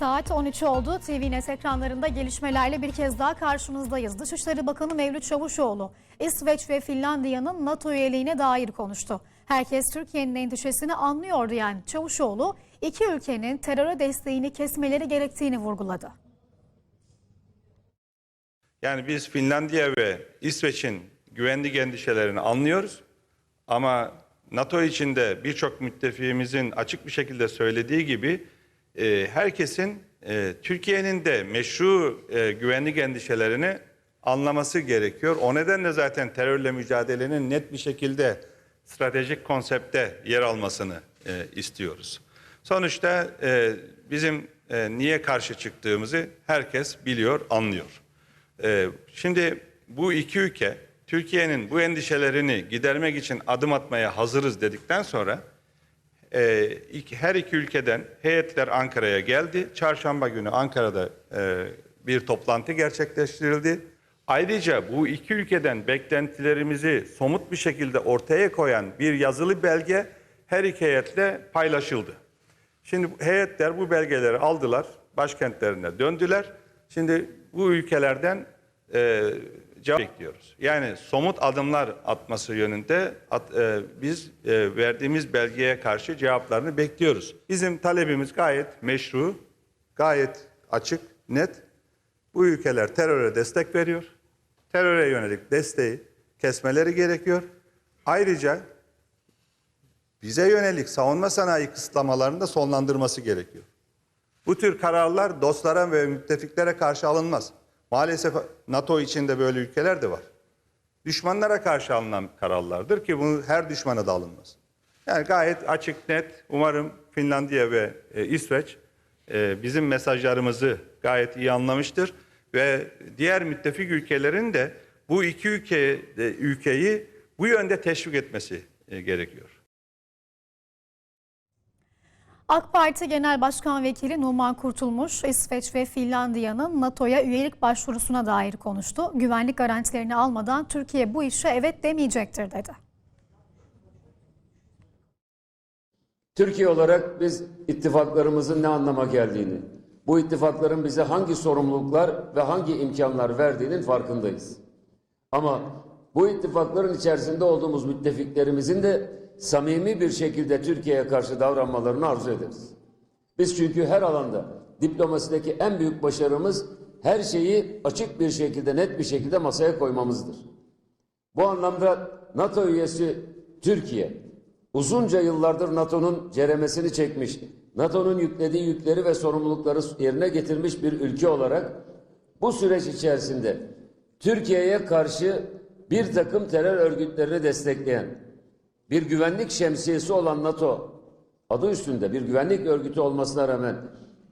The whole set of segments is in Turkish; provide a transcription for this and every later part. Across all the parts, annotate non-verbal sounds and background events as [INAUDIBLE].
Saat 13 oldu. TVNet ekranlarında gelişmelerle bir kez daha karşınızdayız. Dışişleri Bakanı Mevlüt Çavuşoğlu, İsveç ve Finlandiya'nın NATO üyeliğine dair konuştu. Herkes Türkiye'nin endişesini anlıyor diyen Çavuşoğlu, iki ülkenin teröre desteğini kesmeleri gerektiğini vurguladı. Yani biz Finlandiya ve İsveç'in güvenlik endişelerini anlıyoruz. Ama NATO içinde birçok müttefiğimizin açık bir şekilde söylediği gibi e, herkesin e, Türkiye'nin de meşru e, güvenlik endişelerini anlaması gerekiyor. O nedenle zaten terörle mücadelenin net bir şekilde stratejik konsepte yer almasını e, istiyoruz. Sonuçta e, bizim e, niye karşı çıktığımızı herkes biliyor, anlıyor. Ee, Şimdi bu iki ülke Türkiye'nin bu endişelerini gidermek için adım atmaya hazırız dedikten sonra e, iki- her iki ülkeden heyetler Ankara'ya geldi. Çarşamba günü Ankara'da e, bir toplantı gerçekleştirildi. Ayrıca bu iki ülkeden beklentilerimizi somut bir şekilde ortaya koyan bir yazılı belge her iki heyetle paylaşıldı. Şimdi heyetler bu belgeleri aldılar, başkentlerine döndüler. Şimdi bu ülkelerden e, cevap bekliyoruz. Yani somut adımlar atması yönünde at- e, biz e, verdiğimiz belgeye karşı cevaplarını bekliyoruz. Bizim talebimiz gayet meşru, gayet açık, net. Bu ülkeler teröre destek veriyor. Teröre yönelik desteği kesmeleri gerekiyor. Ayrıca bize yönelik savunma sanayi kısıtlamalarını da sonlandırması gerekiyor. Bu tür kararlar dostlara ve müttefiklere karşı alınmaz. Maalesef NATO içinde böyle ülkeler de var. Düşmanlara karşı alınan kararlardır ki bunu her düşmana da alınmaz. Yani gayet açık net. Umarım Finlandiya ve e, İsveç e, bizim mesajlarımızı gayet iyi anlamıştır ve diğer müttefik ülkelerin de bu iki ülke e, ülkeyi bu yönde teşvik etmesi e, gerekiyor. AK Parti Genel Başkan Vekili Numan Kurtulmuş, İsveç ve Finlandiya'nın NATO'ya üyelik başvurusuna dair konuştu. Güvenlik garantilerini almadan Türkiye bu işe evet demeyecektir dedi. Türkiye olarak biz ittifaklarımızın ne anlama geldiğini, bu ittifakların bize hangi sorumluluklar ve hangi imkanlar verdiğinin farkındayız. Ama bu ittifakların içerisinde olduğumuz müttefiklerimizin de samimi bir şekilde Türkiye'ye karşı davranmalarını arzu ederiz. Biz çünkü her alanda diplomasideki en büyük başarımız her şeyi açık bir şekilde, net bir şekilde masaya koymamızdır. Bu anlamda NATO üyesi Türkiye uzunca yıllardır NATO'nun ceremesini çekmiş, NATO'nun yüklediği yükleri ve sorumlulukları yerine getirmiş bir ülke olarak bu süreç içerisinde Türkiye'ye karşı bir takım terör örgütlerini destekleyen bir güvenlik şemsiyesi olan NATO adı üstünde bir güvenlik örgütü olmasına rağmen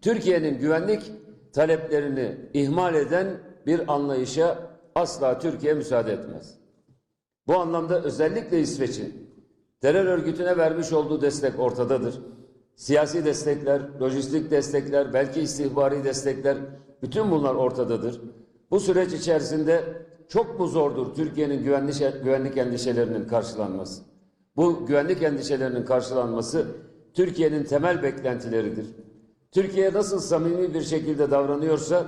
Türkiye'nin güvenlik taleplerini ihmal eden bir anlayışa asla Türkiye müsaade etmez. Bu anlamda özellikle İsveç'in terör örgütüne vermiş olduğu destek ortadadır. Siyasi destekler, lojistik destekler, belki istihbari destekler bütün bunlar ortadadır. Bu süreç içerisinde çok mu zordur Türkiye'nin güvenlik, endişelerinin karşılanması? Bu güvenlik endişelerinin karşılanması Türkiye'nin temel beklentileridir. Türkiye nasıl samimi bir şekilde davranıyorsa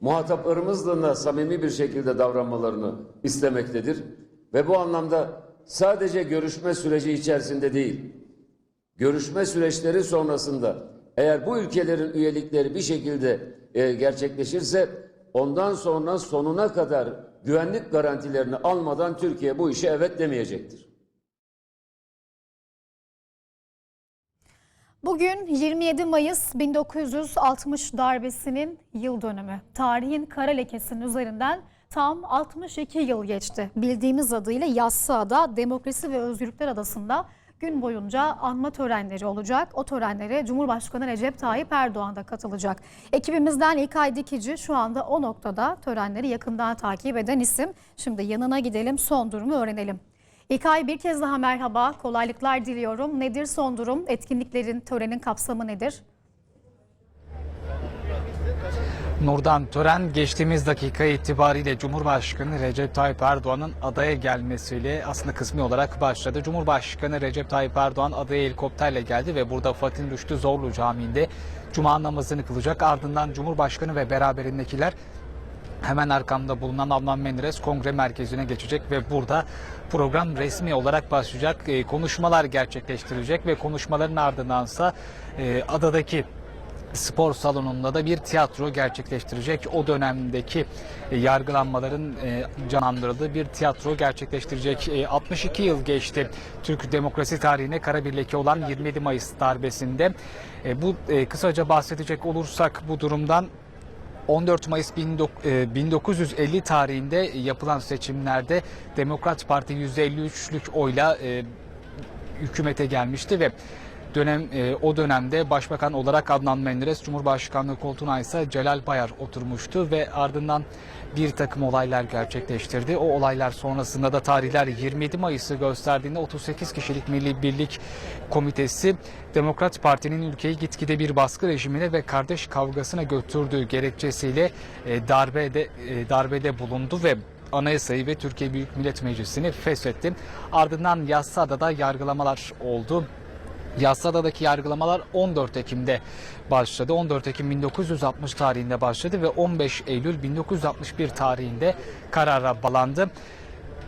muhataplarımızla da samimi bir şekilde davranmalarını istemektedir. Ve bu anlamda sadece görüşme süreci içerisinde değil, görüşme süreçleri sonrasında eğer bu ülkelerin üyelikleri bir şekilde e, gerçekleşirse ondan sonra sonuna kadar güvenlik garantilerini almadan Türkiye bu işe evet demeyecektir. Bugün 27 Mayıs 1960 darbesinin yıl dönümü. Tarihin kara lekesinin üzerinden tam 62 yıl geçti. Bildiğimiz adıyla Yassıada Demokrasi ve Özgürlükler Adası'nda gün boyunca anma törenleri olacak. O törenlere Cumhurbaşkanı Recep Tayyip Erdoğan da katılacak. Ekibimizden İlkay Dikici şu anda o noktada törenleri yakından takip eden isim. Şimdi yanına gidelim son durumu öğrenelim. İlkay bir kez daha merhaba, kolaylıklar diliyorum. Nedir son durum? Etkinliklerin, törenin kapsamı nedir? Nurdan Tören geçtiğimiz dakika itibariyle Cumhurbaşkanı Recep Tayyip Erdoğan'ın adaya gelmesiyle aslında kısmi olarak başladı. Cumhurbaşkanı Recep Tayyip Erdoğan adaya helikopterle geldi ve burada Fatih Rüştü Zorlu Camii'nde Cuma namazını kılacak. Ardından Cumhurbaşkanı ve beraberindekiler Hemen arkamda bulunan Adnan Menderes Kongre Merkezi'ne geçecek ve burada program resmi olarak başlayacak. E, konuşmalar gerçekleştirecek ve konuşmaların ardındansa e, adadaki spor salonunda da bir tiyatro gerçekleştirecek. O dönemdeki e, yargılanmaların e, canlandırıldığı bir tiyatro gerçekleştirecek. E, 62 yıl geçti Türk demokrasi tarihine kara bir olan 27 Mayıs darbesinde. E, bu e, kısaca bahsedecek olursak bu durumdan 14 Mayıs 1950 tarihinde yapılan seçimlerde Demokrat Parti %53'lük oyla e, hükümete gelmişti ve dönem e, o dönemde başbakan olarak Adnan Menderes, Cumhurbaşkanlığı koltuğuna ise Celal Bayar oturmuştu ve ardından bir takım olaylar gerçekleştirdi. O olaylar sonrasında da tarihler 27 Mayıs'ı gösterdiğinde 38 kişilik Milli Birlik Komitesi Demokrat Parti'nin ülkeyi gitgide bir baskı rejimine ve kardeş kavgasına götürdüğü gerekçesiyle e, darbede e, darbede bulundu ve Anayasayı ve Türkiye Büyük Millet Meclisi'ni feshetti. Ardından Yassıada'da yargılamalar oldu. Yassıada'daki yargılamalar 14 Ekim'de başladı. 14 Ekim 1960 tarihinde başladı ve 15 Eylül 1961 tarihinde karara bağlandı.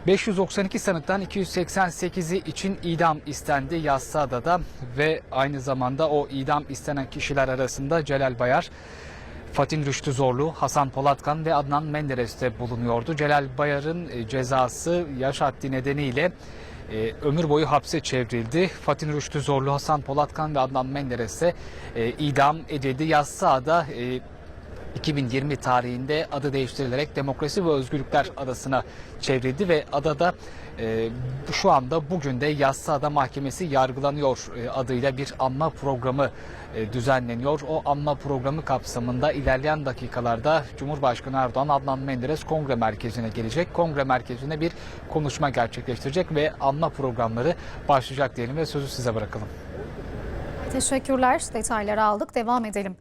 592 sanıktan 288'i için idam istendi Yassıada'da ve aynı zamanda o idam istenen kişiler arasında Celal Bayar, Fatih Rüştü Zorlu, Hasan Polatkan ve Adnan Menderes de bulunuyordu. Celal Bayar'ın e, cezası yaş haddi nedeniyle e, ömür boyu hapse çevrildi. Fatih Rüştü Zorlu, Hasan Polatkan ve Adnan Menderes ise e, idam edildi. Yassıada e, 2020 tarihinde adı değiştirilerek Demokrasi ve Özgürlükler Adası'na çevrildi ve adada e, şu anda bugün de Yassıada Mahkemesi yargılanıyor e, adıyla bir anma programı e, düzenleniyor. O anma programı kapsamında ilerleyen dakikalarda Cumhurbaşkanı Erdoğan Adnan Menderes Kongre Merkezi'ne gelecek. Kongre Merkezi'ne bir konuşma gerçekleştirecek ve anma programları başlayacak diyelim ve sözü size bırakalım. Teşekkürler. Detayları aldık. Devam edelim.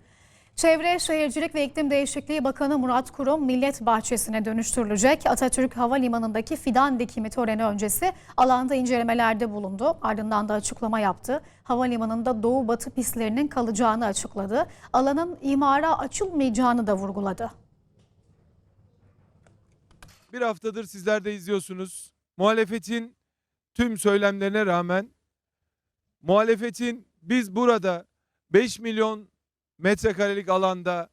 Çevre, Şehircilik ve İklim Değişikliği Bakanı Murat Kurum Millet Bahçesi'ne dönüştürülecek. Atatürk Havalimanı'ndaki fidan dikimi töreni öncesi alanda incelemelerde bulundu. Ardından da açıklama yaptı. Havalimanı'nda doğu batı pistlerinin kalacağını açıkladı. Alanın imara açılmayacağını da vurguladı. bir haftadır sizler de izliyorsunuz. Muhalefetin tüm söylemlerine rağmen muhalefetin biz burada 5 milyon metrekarelik alanda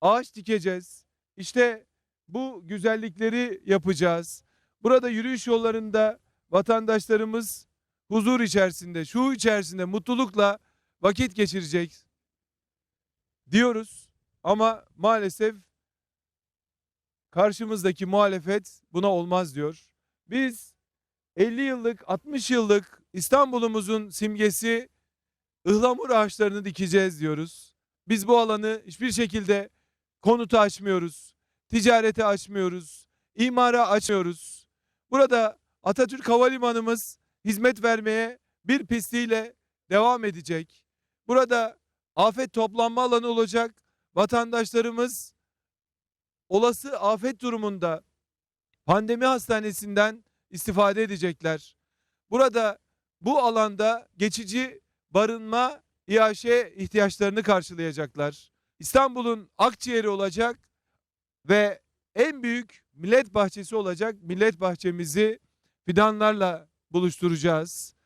ağaç dikeceğiz. İşte bu güzellikleri yapacağız. Burada yürüyüş yollarında vatandaşlarımız huzur içerisinde, şu içerisinde mutlulukla vakit geçirecek diyoruz. Ama maalesef karşımızdaki muhalefet buna olmaz diyor. Biz 50 yıllık, 60 yıllık İstanbul'umuzun simgesi ıhlamur ağaçlarını dikeceğiz diyoruz. Biz bu alanı hiçbir şekilde konuta açmıyoruz, ticarete açmıyoruz, imara açmıyoruz. Burada Atatürk Havalimanımız hizmet vermeye bir pistiyle devam edecek. Burada afet toplanma alanı olacak. Vatandaşlarımız olası afet durumunda pandemi hastanesinden istifade edecekler. Burada bu alanda geçici barınma, iaşe ihtiyaçlarını karşılayacaklar. İstanbul'un akciğeri olacak ve en büyük millet bahçesi olacak. Millet bahçemizi fidanlarla buluşturacağız.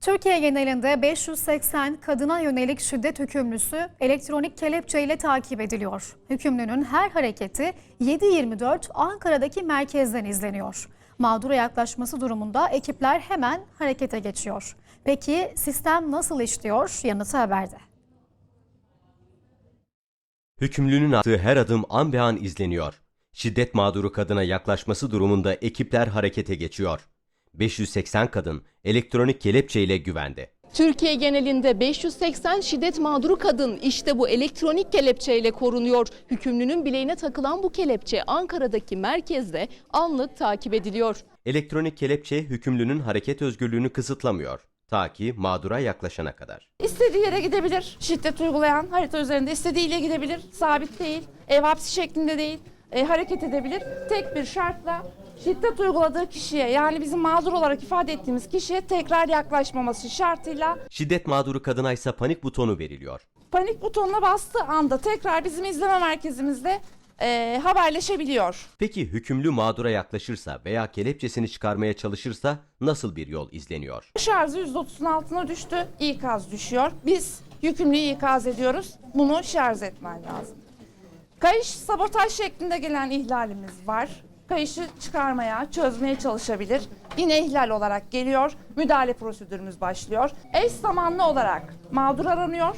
Türkiye genelinde 580 kadına yönelik şiddet hükümlüsü elektronik kelepçeyle takip ediliyor. Hükümlünün her hareketi 7-24 Ankara'daki merkezden izleniyor. Mağdura yaklaşması durumunda ekipler hemen harekete geçiyor. Peki sistem nasıl işliyor? Yanıtı haberde. Hükümlünün attığı her adım an be an izleniyor. Şiddet mağduru kadına yaklaşması durumunda ekipler harekete geçiyor. 580 kadın elektronik kelepçeyle güvende. Türkiye genelinde 580 şiddet mağduru kadın işte bu elektronik kelepçeyle korunuyor. Hükümlünün bileğine takılan bu kelepçe Ankara'daki merkezde anlık takip ediliyor. Elektronik kelepçe hükümlünün hareket özgürlüğünü kısıtlamıyor. Ta ki mağdura yaklaşana kadar. istediği yere gidebilir. Şiddet uygulayan harita üzerinde istediği ile gidebilir. Sabit değil. Ev hapsi şeklinde değil. E, hareket edebilir. Tek bir şartla şiddet uyguladığı kişiye yani bizim mağdur olarak ifade ettiğimiz kişiye tekrar yaklaşmaması şartıyla Şiddet mağduru kadına ise panik butonu veriliyor. panik butonuna bastığı anda tekrar bizim izleme merkezimizde e, haberleşebiliyor. Peki hükümlü mağdura yaklaşırsa veya kelepçesini çıkarmaya çalışırsa nasıl bir yol izleniyor? Şarjı %30'un altına düştü. İkaz düşüyor. Biz yükümlüyü ikaz ediyoruz. Bunu şarj etmen lazım. Kayış sabotaj şeklinde gelen ihlalimiz var. Kayışı çıkarmaya, çözmeye çalışabilir. Yine ihlal olarak geliyor. Müdahale prosedürümüz başlıyor. Eş zamanlı olarak mağdur aranıyor.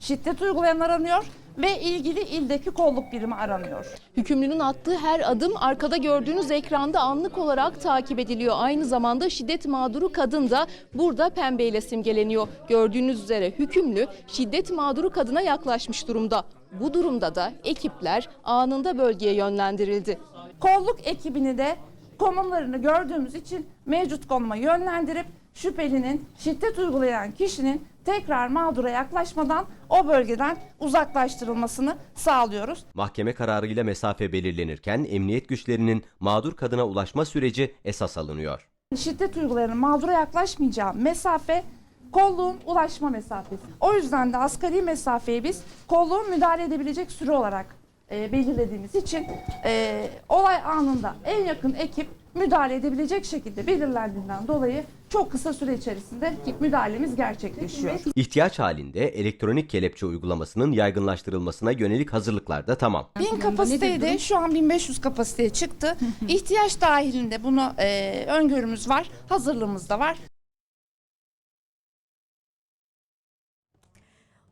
Şiddet uygulayan aranıyor ve ilgili ildeki kolluk birimi aranıyor. Hükümlünün attığı her adım arkada gördüğünüz ekranda anlık olarak takip ediliyor. Aynı zamanda şiddet mağduru kadın da burada pembeyle simgeleniyor. Gördüğünüz üzere hükümlü şiddet mağduru kadına yaklaşmış durumda. Bu durumda da ekipler anında bölgeye yönlendirildi. Kolluk ekibini de konumlarını gördüğümüz için mevcut konuma yönlendirip şüphelinin şiddet uygulayan kişinin tekrar mağdura yaklaşmadan o bölgeden uzaklaştırılmasını sağlıyoruz. Mahkeme kararıyla mesafe belirlenirken emniyet güçlerinin mağdur kadına ulaşma süreci esas alınıyor. Şiddet uygulayanın mağdura yaklaşmayacağı mesafe kolluğun ulaşma mesafesi. O yüzden de asgari mesafeyi biz kolluğun müdahale edebilecek süre olarak e, belirlediğimiz için e, olay anında en yakın ekip müdahale edebilecek şekilde belirlendiğinden dolayı çok kısa süre içerisinde müdahalemiz gerçekleşiyor. İhtiyaç halinde elektronik kelepçe uygulamasının yaygınlaştırılmasına yönelik hazırlıklar da tamam. 1000 kapasiteydi. Şu an 1500 kapasiteye çıktı. [LAUGHS] İhtiyaç dahilinde bunu e, öngörümüz var. Hazırlığımız da var.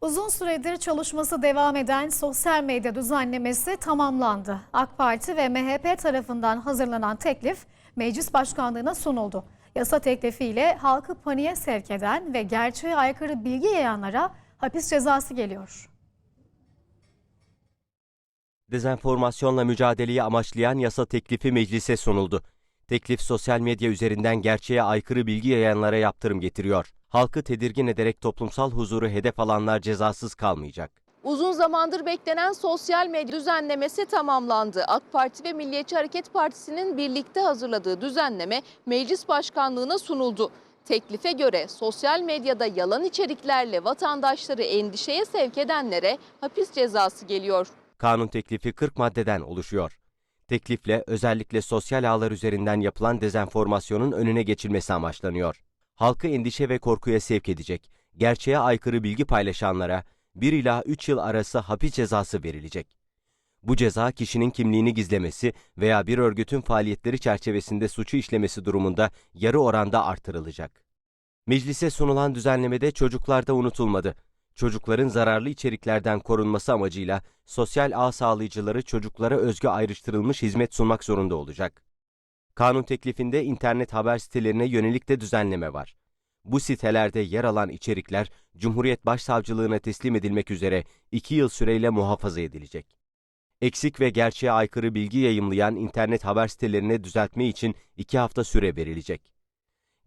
Uzun süredir çalışması devam eden sosyal medya düzenlemesi tamamlandı. AK Parti ve MHP tarafından hazırlanan teklif meclis başkanlığına sunuldu. Yasa teklifiyle halkı paniğe sevk eden ve gerçeğe aykırı bilgi yayanlara hapis cezası geliyor. Dezenformasyonla mücadeleyi amaçlayan yasa teklifi meclise sunuldu. Teklif sosyal medya üzerinden gerçeğe aykırı bilgi yayanlara yaptırım getiriyor. Halkı tedirgin ederek toplumsal huzuru hedef alanlar cezasız kalmayacak. Uzun zamandır beklenen sosyal medya düzenlemesi tamamlandı. AK Parti ve Milliyetçi Hareket Partisi'nin birlikte hazırladığı düzenleme meclis başkanlığına sunuldu. Teklife göre sosyal medyada yalan içeriklerle vatandaşları endişeye sevk edenlere hapis cezası geliyor. Kanun teklifi 40 maddeden oluşuyor. Teklifle özellikle sosyal ağlar üzerinden yapılan dezenformasyonun önüne geçilmesi amaçlanıyor. Halkı endişe ve korkuya sevk edecek, gerçeğe aykırı bilgi paylaşanlara 1 ila 3 yıl arası hapis cezası verilecek. Bu ceza kişinin kimliğini gizlemesi veya bir örgütün faaliyetleri çerçevesinde suçu işlemesi durumunda yarı oranda artırılacak. Meclise sunulan düzenlemede çocuklar da unutulmadı. Çocukların zararlı içeriklerden korunması amacıyla sosyal ağ sağlayıcıları çocuklara özgü ayrıştırılmış hizmet sunmak zorunda olacak. Kanun teklifinde internet haber sitelerine yönelik de düzenleme var. Bu sitelerde yer alan içerikler Cumhuriyet Başsavcılığına teslim edilmek üzere 2 yıl süreyle muhafaza edilecek. Eksik ve gerçeğe aykırı bilgi yayımlayan internet haber sitelerine düzeltme için 2 hafta süre verilecek.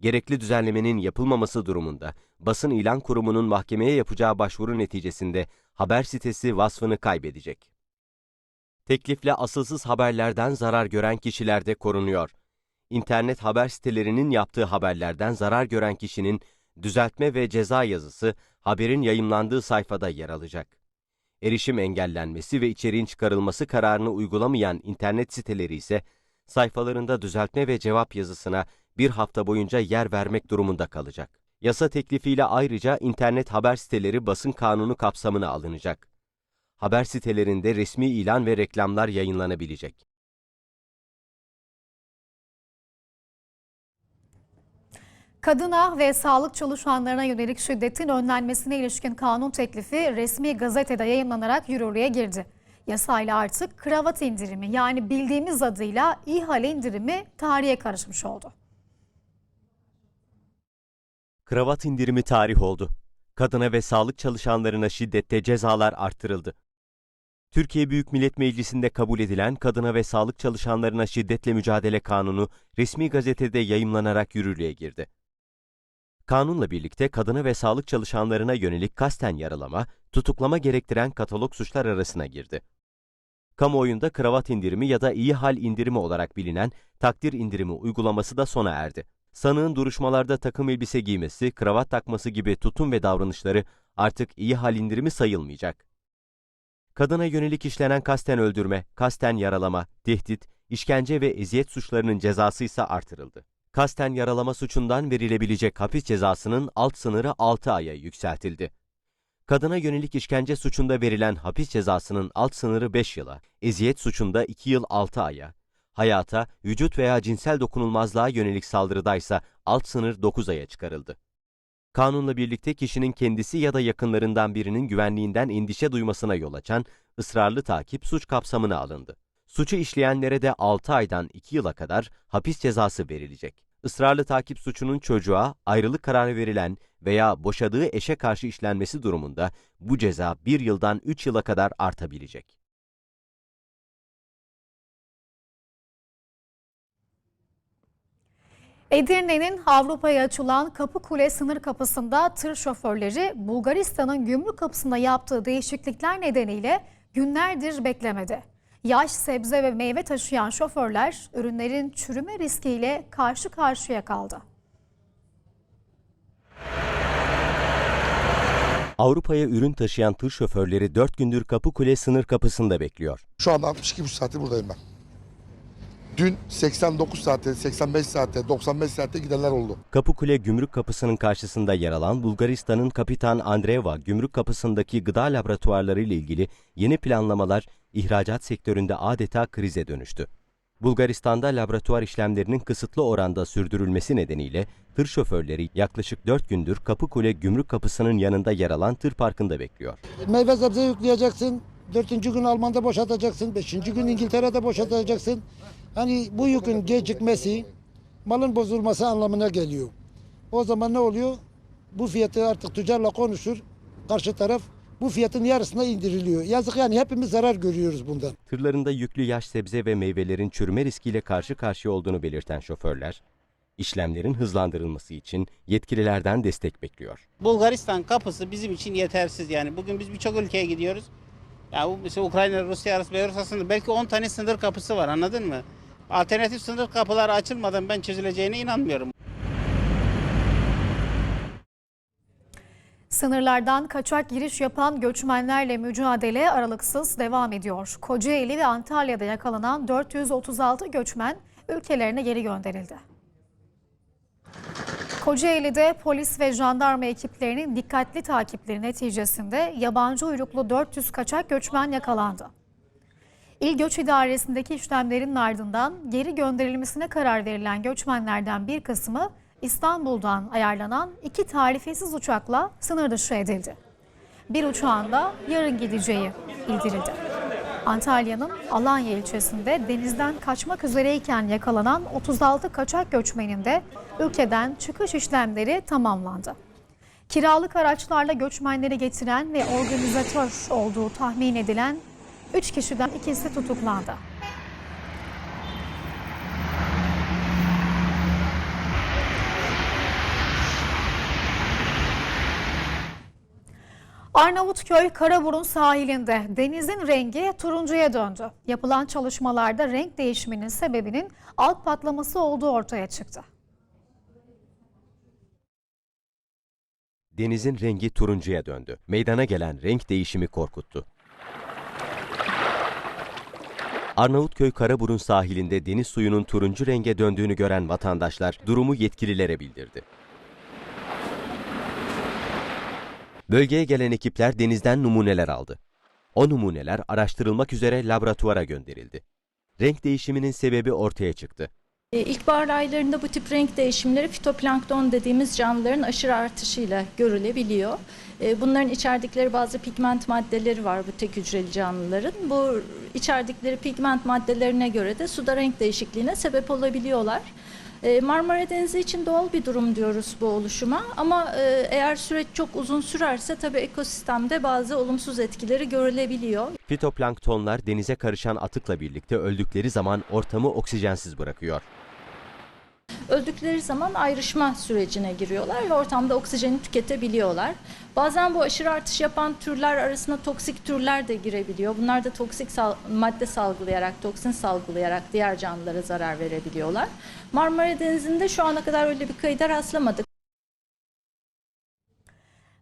Gerekli düzenlemenin yapılmaması durumunda basın ilan kurumunun mahkemeye yapacağı başvuru neticesinde haber sitesi vasfını kaybedecek. Teklifle asılsız haberlerden zarar gören kişiler de korunuyor. İnternet haber sitelerinin yaptığı haberlerden zarar gören kişinin düzeltme ve ceza yazısı haberin yayımlandığı sayfada yer alacak. Erişim engellenmesi ve içeriğin çıkarılması kararını uygulamayan internet siteleri ise sayfalarında düzeltme ve cevap yazısına bir hafta boyunca yer vermek durumunda kalacak. Yasa teklifiyle ayrıca internet haber siteleri basın kanunu kapsamına alınacak. Haber sitelerinde resmi ilan ve reklamlar yayınlanabilecek. Kadına ve sağlık çalışanlarına yönelik şiddetin önlenmesine ilişkin kanun teklifi resmi gazetede yayınlanarak yürürlüğe girdi. Yasayla artık kravat indirimi yani bildiğimiz adıyla ihale indirimi tarihe karışmış oldu. Kravat indirimi tarih oldu. Kadına ve sağlık çalışanlarına şiddette cezalar arttırıldı. Türkiye Büyük Millet Meclisi'nde kabul edilen Kadına ve Sağlık Çalışanlarına Şiddetle Mücadele Kanunu resmi gazetede yayımlanarak yürürlüğe girdi. Kanunla birlikte kadına ve sağlık çalışanlarına yönelik kasten yaralama, tutuklama gerektiren katalog suçlar arasına girdi. Kamuoyunda kravat indirimi ya da iyi hal indirimi olarak bilinen takdir indirimi uygulaması da sona erdi. Sanığın duruşmalarda takım elbise giymesi, kravat takması gibi tutum ve davranışları artık iyi hal indirimi sayılmayacak. Kadına yönelik işlenen kasten öldürme, kasten yaralama, tehdit, işkence ve eziyet suçlarının cezası ise artırıldı. Kasten yaralama suçundan verilebilecek hapis cezasının alt sınırı 6 aya yükseltildi. Kadına yönelik işkence suçunda verilen hapis cezasının alt sınırı 5 yıla, eziyet suçunda 2 yıl 6 aya, hayata, vücut veya cinsel dokunulmazlığa yönelik saldırıdaysa alt sınır 9 aya çıkarıldı. Kanunla birlikte kişinin kendisi ya da yakınlarından birinin güvenliğinden endişe duymasına yol açan ısrarlı takip suç kapsamına alındı. Suçu işleyenlere de 6 aydan 2 yıla kadar hapis cezası verilecek. Israrlı takip suçunun çocuğa ayrılık kararı verilen veya boşadığı eşe karşı işlenmesi durumunda bu ceza 1 yıldan 3 yıla kadar artabilecek. Edirne'nin Avrupa'ya açılan Kapıkule sınır kapısında tır şoförleri Bulgaristan'ın gümrük kapısında yaptığı değişiklikler nedeniyle günlerdir beklemedi. Yaş sebze ve meyve taşıyan şoförler ürünlerin çürüme riskiyle karşı karşıya kaldı. Avrupa'ya ürün taşıyan tır şoförleri 4 gündür Kapıkule sınır kapısında bekliyor. Şu anda 62,5 saattir buradayım ben. Dün 89 saatte, 85 saatte, 95 saatte gidenler oldu. Kapıkule gümrük kapısının karşısında yer alan Bulgaristan'ın Kapitan Andreeva gümrük kapısındaki gıda laboratuvarları ile ilgili yeni planlamalar ihracat sektöründe adeta krize dönüştü. Bulgaristan'da laboratuvar işlemlerinin kısıtlı oranda sürdürülmesi nedeniyle tır şoförleri yaklaşık 4 gündür Kapıkule gümrük kapısının yanında yer alan tır parkında bekliyor. Meyve sebze yükleyeceksin. Dördüncü gün Alman'da boşaltacaksın. Beşinci gün İngiltere'de boşaltacaksın. Hani bu yükün gecikmesi malın bozulması anlamına geliyor. O zaman ne oluyor? Bu fiyatı artık tüccarla konuşur. Karşı taraf bu fiyatın yarısına indiriliyor. Yazık yani hepimiz zarar görüyoruz bundan. Tırlarında yüklü yaş sebze ve meyvelerin çürüme riskiyle karşı karşıya olduğunu belirten şoförler, işlemlerin hızlandırılması için yetkililerden destek bekliyor. Bulgaristan kapısı bizim için yetersiz yani. Bugün biz birçok ülkeye gidiyoruz. Ya bu mesela Ukrayna, Rusya arası, Belarus arasında belki 10 tane sınır kapısı var anladın mı? Alternatif sınır kapıları açılmadan ben çözüleceğine inanmıyorum. Sınırlardan kaçak giriş yapan göçmenlerle mücadele aralıksız devam ediyor. Kocaeli ve Antalya'da yakalanan 436 göçmen ülkelerine geri gönderildi. Kocaeli'de polis ve jandarma ekiplerinin dikkatli takipleri neticesinde yabancı uyruklu 400 kaçak göçmen yakalandı. İl Göç İdaresi'ndeki işlemlerin ardından geri gönderilmesine karar verilen göçmenlerden bir kısmı İstanbul'dan ayarlanan iki tarifesiz uçakla sınır dışı edildi. Bir uçağın da yarın gideceği bildirildi. Antalya'nın Alanya ilçesinde denizden kaçmak üzereyken yakalanan 36 kaçak göçmenin de ülkeden çıkış işlemleri tamamlandı. Kiralık araçlarla göçmenleri getiren ve organizatör olduğu tahmin edilen 3 kişiden ikisi tutuklandı. Arnavutköy Karaburun sahilinde denizin rengi turuncuya döndü. Yapılan çalışmalarda renk değişiminin sebebinin alt patlaması olduğu ortaya çıktı. Denizin rengi turuncuya döndü. Meydana gelen renk değişimi korkuttu. Arnavutköy Karaburun sahilinde deniz suyunun turuncu renge döndüğünü gören vatandaşlar durumu yetkililere bildirdi. Bölgeye gelen ekipler denizden numuneler aldı. O numuneler araştırılmak üzere laboratuvara gönderildi. Renk değişiminin sebebi ortaya çıktı. E, İlkbahar aylarında bu tip renk değişimleri fitoplankton dediğimiz canlıların aşırı artışıyla görülebiliyor. E, Bunların içerdikleri bazı pigment maddeleri var bu tek hücreli canlıların. Bu içerdikleri pigment maddelerine göre de suda renk değişikliğine sebep olabiliyorlar. E, Marmara Denizi için doğal bir durum diyoruz bu oluşuma ama e, eğer süreç çok uzun sürerse tabii ekosistemde bazı olumsuz etkileri görülebiliyor. Fitoplanktonlar denize karışan atıkla birlikte öldükleri zaman ortamı oksijensiz bırakıyor. Öldükleri zaman ayrışma sürecine giriyorlar ve ortamda oksijeni tüketebiliyorlar. Bazen bu aşırı artış yapan türler arasında toksik türler de girebiliyor. Bunlar da toksik sal- madde salgılayarak, toksin salgılayarak diğer canlılara zarar verebiliyorlar. Marmara Denizi'nde şu ana kadar öyle bir kayıda rastlamadık.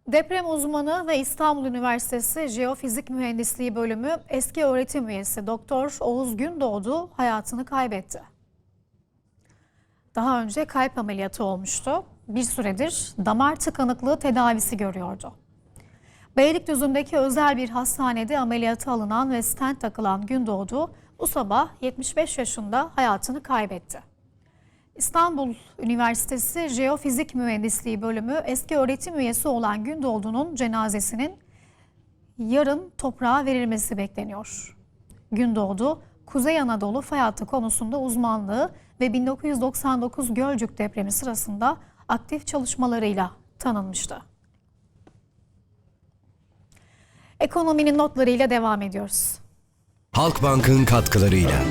Deprem uzmanı ve İstanbul Üniversitesi Jeofizik Mühendisliği Bölümü eski öğretim üyesi Doktor Oğuz Gündoğdu hayatını kaybetti. Daha önce kalp ameliyatı olmuştu. Bir süredir damar tıkanıklığı tedavisi görüyordu. Beylikdüzü'ndeki özel bir hastanede ameliyata alınan ve stent takılan Gündoğdu bu sabah 75 yaşında hayatını kaybetti. İstanbul Üniversitesi Jeofizik Mühendisliği Bölümü eski öğretim üyesi olan Gündoğdu'nun cenazesinin yarın toprağa verilmesi bekleniyor. Gündoğdu, Kuzey Anadolu fay hattı konusunda uzmanlığı ve 1999 Gölcük depremi sırasında aktif çalışmalarıyla tanınmıştı. Ekonominin notlarıyla devam ediyoruz. Halkbank'ın katkılarıyla.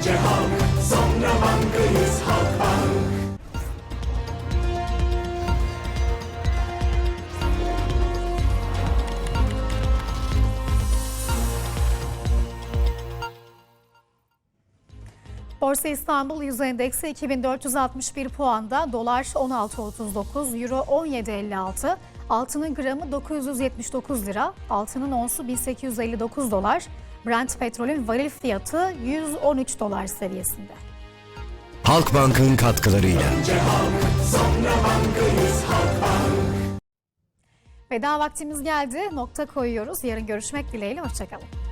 Borsa İstanbul Yüz Endeksi 2461 puanda, dolar 16.39, euro 17.56, altının gramı 979 lira, altının onsu 1859 dolar, Brent petrolün varil fiyatı 113 dolar seviyesinde. Halkbank'ın katkılarıyla. Veda vaktimiz geldi. Nokta koyuyoruz. Yarın görüşmek dileğiyle. Hoşçakalın.